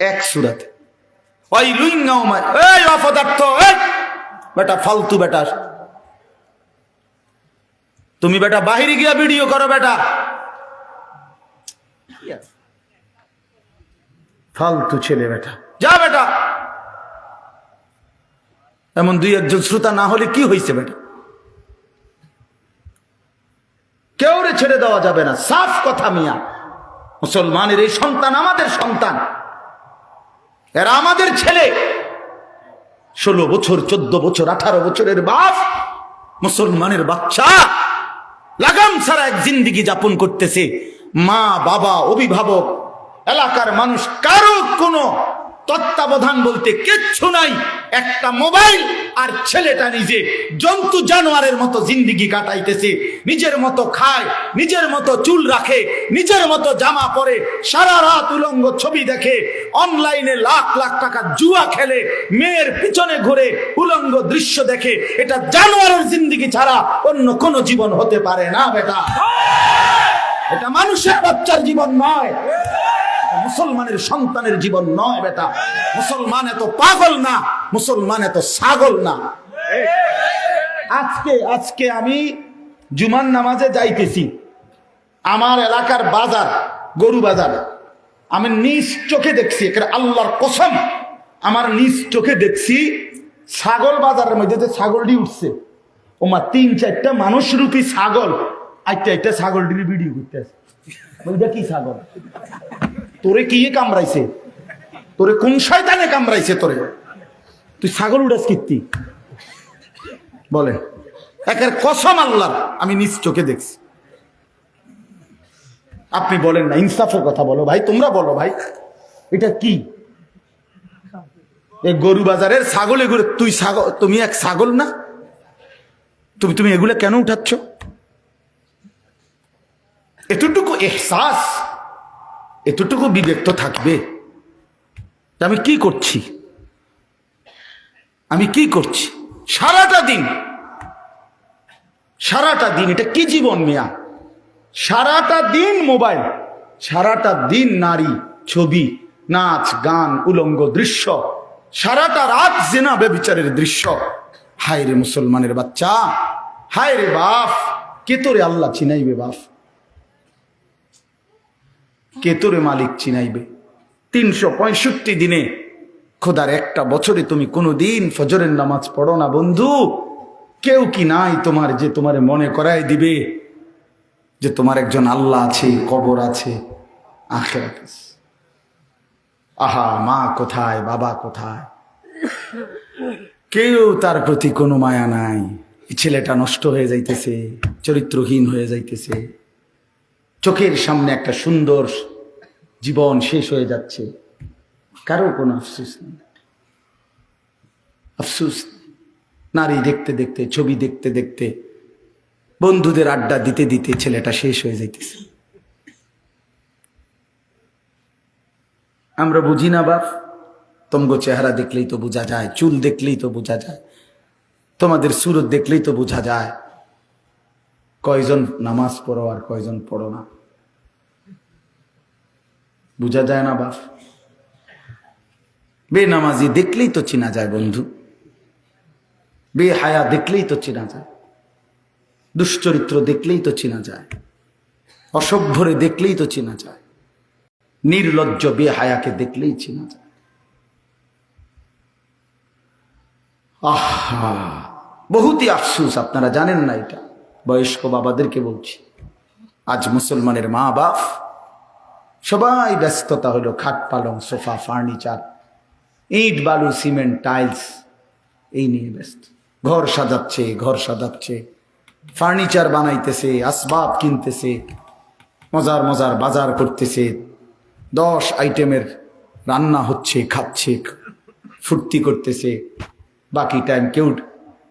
এক সুরাতে। ওই লুইঙ্গাউমায় এই অপদার্থ এই বেটা ফালতু বেটা। তুমি বেটা বাহিরে গিয়া ভিডিও করো বেটা। ফালতু ছেলে বেটা। যা বেটা। এমন দুই একজন শ্রোতা না হলে কি হয়েছে বেটা? কেউ রে ছেড়ে দেওয়া যাবে না। সাফ কথা মিয়া। মুসলমানের এই সন্তান আমাদের সন্তান। এরা আমাদের ছেলে। ষোলো বছর, চোদ্দ বছর, আঠারো বছরের বাপ, মুসলমানের বাচ্চা। লাগাম ছাড়া এক জিন্দিগি যাপন করতেছে মা, বাবা, অভিভাবক, এলাকার মানুষ, কারও কোনো তত্ত্বাবধান বলতে কিচ্ছু নাই। একটা মোবাইল আর ছেলেটা নিজে জন্তু জানোয়ারের মতো জিন্দিগি কাটাইতেছে। নিজের মতো খায়, নিজের মতো চুল রাখে, নিজের মতো জামা পরে, সারা রাত উলঙ্গ ছবি দেখে, অনলাইনে লাখ লাখ টাকা জুয়া খেলে, মেয়ের পিছনে ঘুরে উলঙ্গ দৃশ্য দেখে। এটা জানোয়ারের জিন্দিগি ছাড়া অন্য কোনো জীবন হতে পারে না, বেটা। এটা মানুষের বাচ্চার জীবন নয়। মুসলমানের সন্তানের জীবন নয় বেটা। মুসলমান এত পাগল না, মুসলমান এত ছাগল না। আজকে আজকে আমি জুমান নামাজে যাইতেছি। আমার এলাকার বাজার, গরু বাজার। আমি নিজ চোখে দেখছি এখানে আল্লাহর কসম, আমার নিজ চোখে দেখছি ছাগল বাজারের মধ্যে যে ছাগলটি উঠছে। ওমা, তিন, চারটা মানুষ রূপী ছাগল। আইটা একটা ছাগলটির ভিডিও করতে আছে কি ছাগল? তোরে কি কামড়াইছে? তোরে কোন শয়তানে কামড়াইছে তোরে? তুই ছাগল উড়াস কীর্তি? বলে, একের কসম আল্লাহ, আমি নিজ চোখে দেখছি। আপনি বলেন না, ইনসাফের কথা বলো ভাই, তোমরা বলো ভাই, এটা কি? গরু বাজারের ছাগল এগুলো, তুই ছাগল, তুমি এক ছাগল না? তুমি তুমি এগুলো কেন উঠাচ্ছ? এতটুকু এহসাস। এতটুকু বিবেক তো থাকবে আমি কি করছি? আমি কি করছি? সারাটা দিন সারাটা দিন, এটা কি জীবন মিয়া? সারাটা দিন মোবাইল, সারাটা দিন নারী, ছবি, নাচ, গান, উলঙ্গ দৃশ্য, সারাটা রাত জেনা বেবিচারের দৃশ্য। হায় রে মুসলমানের বাচ্চা হায় রে বাপ, কে তোরে আল্লাহ চিনাইবে বাপ? কে তোরে মালিক চিনাইবে? তিনশো পঁয়ষট্টি দিনে। খোদার একটা বছরে তুমি কোনো দিন ফজরের নামাজ পড়ো না, বন্ধু। কেউ কি নাই তোমার যে তোমার মনে করাই দিবে? যে তোমার একজন আল্লাহ আছে, কবর আছে আখের আহা, মা কোথায়, বাবা কোথায়? কেউ তার প্রতি কোনো মায়া নাই। ছেলেটা নষ্ট হয়ে যাইতেছে, চরিত্রহীন হয়ে যাইতেছে। চোখের সামনে একটা সুন্দর জীবন শেষ হয়ে যাচ্ছে। কারও কোনো আফসুস নেই। আফসোস। নারী দেখতে দেখতে, ছবি দেখতে দেখতে, বন্ধুদের আড্ডা দিতে দিতে ছেলেটা শেষ হয়ে যাইতেছে। আমরা বুঝি না বাপ, তোমাগো চেহারা দেখলেই তো বোঝা যায়, চুল দেখলেই তো বোঝা যায়, তোমাদের সুরত দেখলেই তো বোঝা যায়, কয়জন নামাজ পড়ো আর কয়জন পড়ো না। বোঝা যায় না বাপ। বেনামাজি দেখলেই তো চেনা যায় বন্ধু। বে হায়া দেখলেই তো চেনা যায়। দুশ্চরিত্র দেখলেই তো চেনা যায়। অসভ্যরে দেখলেই তো চেনা যায়। নির্লজ্জ বে হায়াকে দেখলেই চেনা যায়। আহা, বহুতই আফসুস, আপনারা জানেন না এটা। বয়স্ক বাবাদেরকে বলছি। আজ মুসলমানের মা বাপ সবাই ব্যস্ততা হলো খাট পালং, সোফা, ফার্নিচার, ইট, বালু, সিমেন্ট, টাইলস, এই নিয়ে ব্যস্ত। ঘর সাজাচ্ছে ঘর সাজাচ্ছে, ফার্নিচার বানাইতেছে, আসবাব কিনতেছে, মজার মজার বাজার করতেছে, দশ আইটেমের রান্না হচ্ছে, খাচ্ছে, ফুর্তি করতেছে, বাকি টাইম কেউ,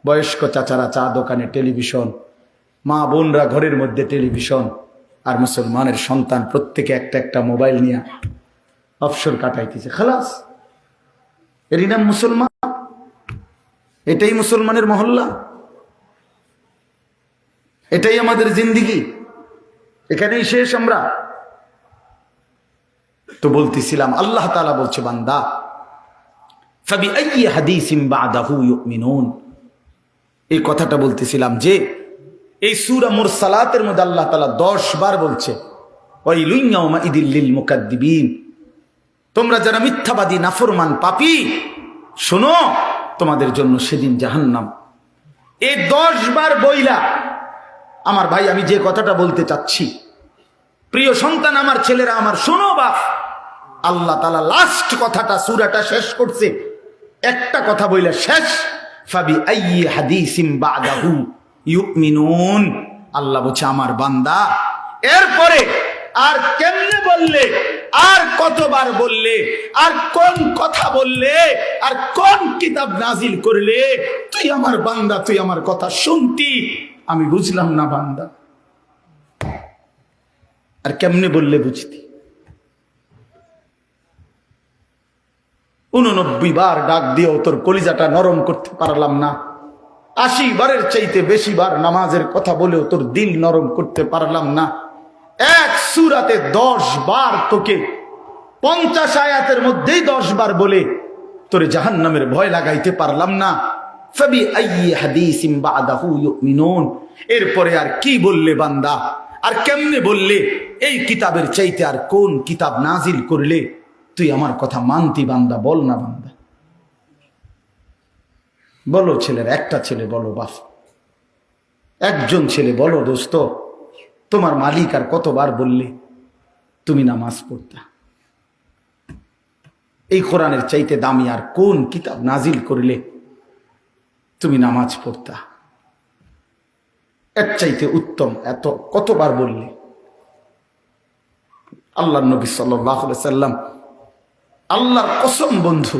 বয়স্ক চাচারা চা দোকানে টেলিভিশন, মা বোনরা ঘরের মধ্যে টেলিভিশন আর মুসলমানের সন্তান প্রত্যেকে একটা একটা মোবাইল নিয়ে অবসর কাটাইতেছে। খালাস, এরই নাম মুসলমান? এটাই মুসলমানের মহল্লা? এটাই আমাদের জিন্দিগি? এখানেই শেষ আমরা। তো বলতেছিলাম, আল্লাহ তাআলা বলছে, বান্দা এই কথাটা বলতেছিলাম যে এই সূরা মুরসালাতের মধ্যে আল্লাহ তালা 10 বার বলছে, ওয়াইলুন ইয়াউমা ইদিল লিল মুকাদ্দিবিন। তোমরা যারা মিথ্যাবাদী, নাফরমান, পাপি, শোনো, তোমাদের জন্য সেদিন জাহান্নাম। এই দশ বার বইলা, আমার ভাই, আমি যে কথাটা বলতে চাচ্ছি, প্রিয় সন্তান, আমার ছেলেরা, আমার শোনো বাপ। আল্লাহ তালা লাস্ট কথাটা, সুরাটা শেষ করছে। একটা কথা বইলা শেষ, ফাবি আইয়ি হাদিসিম বাদাহু। আল্লাহ বলছে, আমার বান্দা। এরপরে আর কেমনে বললে? আর কতবার বললে? আর কোন কথা বললে? আর কোন কিতাব নাজিল করলে? তুই আমার বান্দা, তুই আমার কথা শুনতি। আমি বুঝলাম না বান্দা। আর কেমনে বললে বুঝতি? উননব্বই বার ডাক দিয়েও তোর কলিজাটা নরম করতে পারলাম না। আশি বারের চাইতে বেশি বার নামাজের কথা বলেও তোর দিল নরম করতে পারলাম না। এক সুরাতে দশ বার তোকে পঞ্চাশ আয়াতের মধ্যেই দশ বার বলে তোরে জাহান নামের ভয় লাগাইতে পারলাম না। এরপরে আর কি বললে বান্দা? আর কেমনে বললে? এই কিতাবের চাইতে আর কোন কিতাব নাজিল করলে? তুই আমার কথা মানতি বান্দা, বল না বান্দা। বলো ছেলের, একটা ছেলে বলো বাপ। একজন ছেলে বলো দোস্ত, তোমার মালিক আর কতবার বললে, তুমি নামাজ পড়তা? এই কোরআনের চাইতে দামি আর কোন কিতাব নাজিল করলে, তুমি নামাজ পড়তা? এর চাইতে উত্তম এত কতবার বললে? আল্লাহ নবী সাল্লাম, আল্লাহর কসম বন্ধু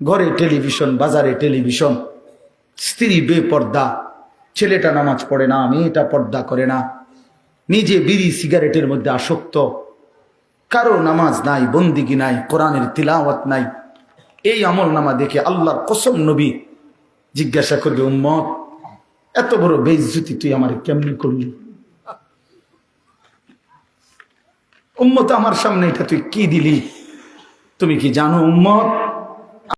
ঘরে টেলিভিশন, বাজারে টেলিভিশন, স্ত্রী বেপর্দা, ছেলেটা নামাজ পড়ে না, মেয়েটা পর্দা করে না, নিজে বিড়ি সিগারেটের মধ্যে আসক্ত, কারও নামাজ নাই, বন্দিগি নাই, কোরআনের তিলাওয়াত নাই। এই আমল নামা দেখে আল্লাহর কসম নবী জিজ্ঞাসা করবে, উম্মত, এত বড় বেইজ্জতি তুই আমার কেমনি করলি? উম্মত, আমার সামনে এটা তুই কি দিলি? তুমি কি জানো, উম্মত